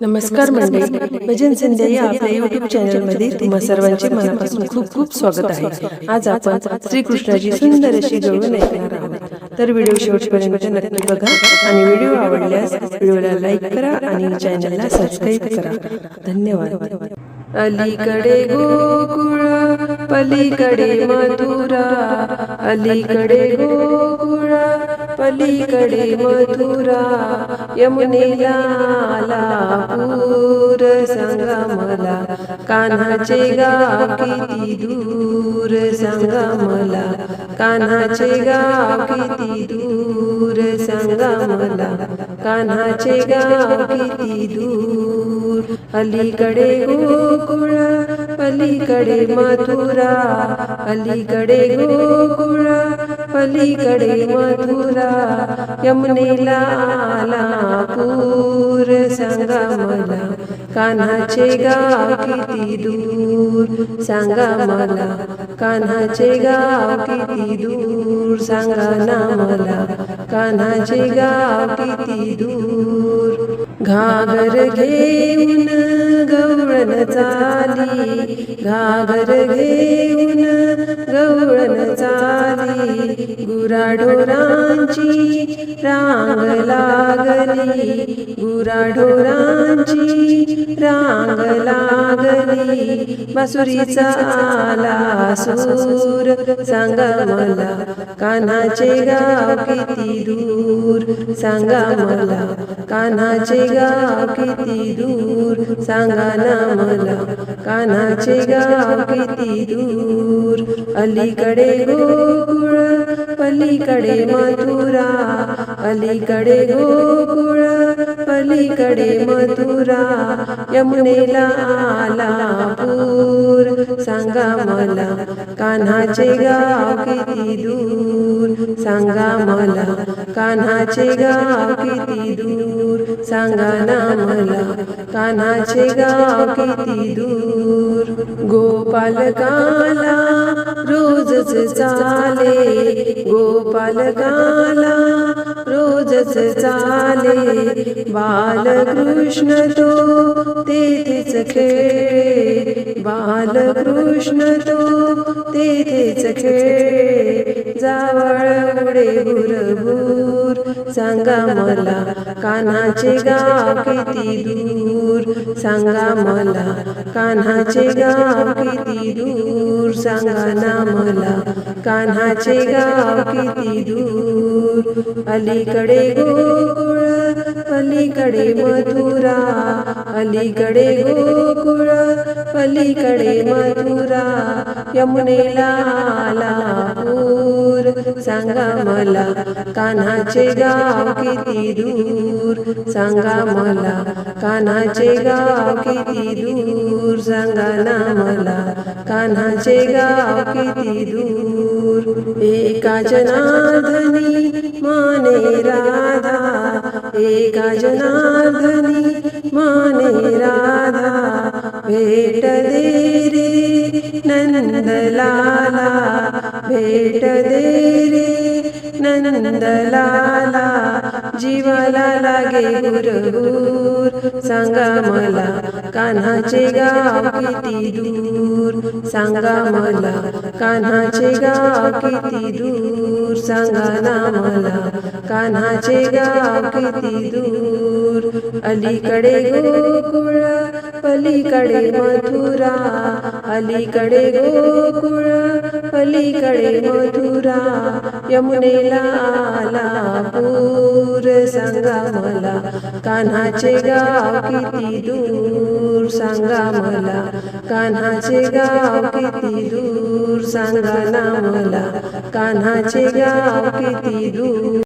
नमस्कार मंडळी. भजन संध्या या आपल्या युट्यूब चॅनलमध्ये तुम्हा सर्वांचे मनापासून खूप खूप स्वागत आहे. आज आपण श्रीकृष्णाची सुंदर अशी गवळण ऐकणार आहोत. तर व्हिडिओ शेवटपर्यंत नक्की बघा आणि व्हिडिओ आवडल्यास व्हिडिओला लाईक करा आणि चॅनलला सबस्क्राईब करा. धन्यवाद. अलीकडे गोकुळ पलीकडे मथुरा अलीकडे गोकुळ पलीकडे मथुरा यमुनेला आला पूर सांगा मला कान्हाचे गाव किती दूर सांगा मला कान्हाचे गाव किती दूर सांगा मला कान्हाचे गाव किती दूर अलीकडे गोकुळ पलीकडे मथुरा अलीकडे गोकुळा पलीकडे मथुरा यमुनेला आला पूर सांगा मला कान्हाचे गाव किती दूर? सांगा मला कान्हाचे गाव किती दूर? सांगा ना मला कान्हाचे गाव किती दूर? घागर घेऊन गवळण चाली घागर घेऊन गवळण चाली गुराढोरांची रांग लागली. गुराढोरांची रांग लागली. बासुरीचा आला सूर सांगा मला कानाचे गाव किती दूर? सांगा मला कानाचे गाव किती दूर? सांगा ना मला कानाचे गाव किती दूर? अलीकडे गोकुळ पलीकडे मथुरा. अलीकडे गोकुळ पलीकडे मथुरा. यमुनेला आला पूर सांगा मला कान्हाचे गाव किती दूर? सांगा मला कान्हाचे गाव किती दूर? सांगा ना मला कान्हाचे गाव किती दूर? गोपालकाला चाले गोपाल गाला रोजच चाले बालकृष्ण तो तेथेच खेळे बालकृष्ण तो तेथेच खेळे जावळ उडे भुरभूर सांगा मला कान्हाचे गाव किती दूर? सांगा मला कान्हाचे गाव किती दूर? सांगा ना मला कान्हाचे गाव किती दूर? अलीकडे गोकुळ पलीकडे मथुरा. अलीकडे गोकुळ पलीकडे मथुरा. यमुनेला आला पूर सांगा मला कान्हाचे गाव किती दूर? सांगा मला कान्हाचे गाव किती दूर? सांगा ना मला कान्हाचे गाव किती दूर? एका जनार्दनी माने राधा एका जनार्दनी माने राधा भेट दे रे नंदलाला. भेट दे रे नंदलाला जीवाला लागे गुरगुर. सांगा मला कान्हाचे गाव किती दूर? सांगा मला कान्हाचे गाव किती दूर? सांगा ना मला कान्हाचे गाव किती दूर? अलीकडे गोकुळ पलीकडे मथुरा. अलीकडे गोकुळ पलीकडे मथुरा. यमुनेला आला पूर सांगा मला कान्हाचे गाव किती दूर सांगा मला. कान्हाचे गाव किती दूर सांगा ना मला कान्हाचे गाव किती दूर.